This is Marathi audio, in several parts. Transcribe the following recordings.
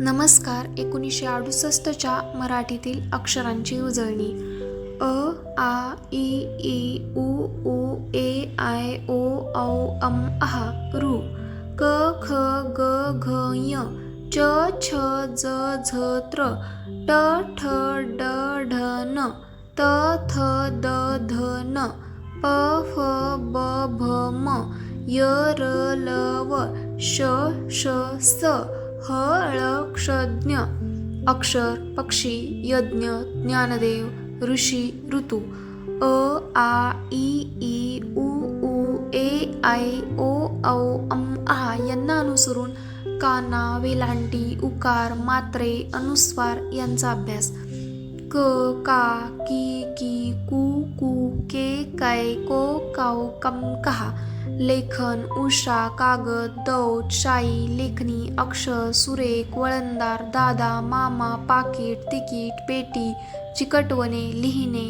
नमस्कार एकोणीसशे अडुसष्टच्या मराठीतील अक्षरांची उजळणी. अ आ इ ई उ ऊ ए आय ओ औ अम आहा रु क ख ग घ य च छ ज झ त्र ट ठ ड ढ न त थ द ध न प फ ब भ म य र ल व श श स ह ळ अक्षर पक्षी यज्ञ ज्ञानदेव ऋषी ऋतू अ आ ई ई उ ऊ ए आय ओ औ अम आ यांना अनुसरून काना वेलांटी उकार मात्रे अनुस्वार यांचा अभ्यास. क का की की कू काय को काव कम कहा। लेखन उषा कागद दौत शाई लेखणी अक्षर सुरेख वळणदार दादा मामा पाकिट तिकीट पेटी चिकटवणे लिहिणे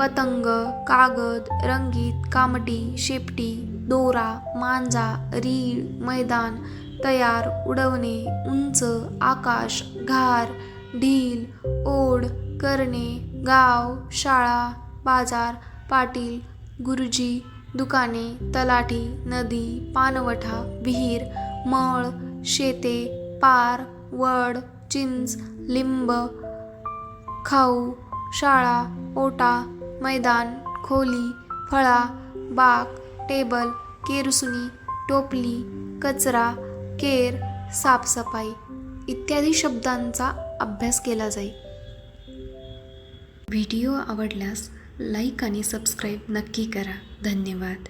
पतंग कागद रंगीत कामटी शेपटी दोरा मांजा रीळ मैदान तयार उडवणे उंच आकाश घार ढील ओढ करणे गाव शाळा बाजार पाटील गुरुजी दुकाने तलाठी नदी पानवठा विहीर मळ शेते पार वड चिंच लिंब खाऊ शाळा ओटा मैदान खोली फळा बाग टेबल केरसुनी टोपली कचरा केर साफसफाई इत्यादी शब्दांचा अभ्यास केला जाईल व्हिडिओ आवडल्यास लाईक आणि सबस्क्राईब नक्की करा. धन्यवाद.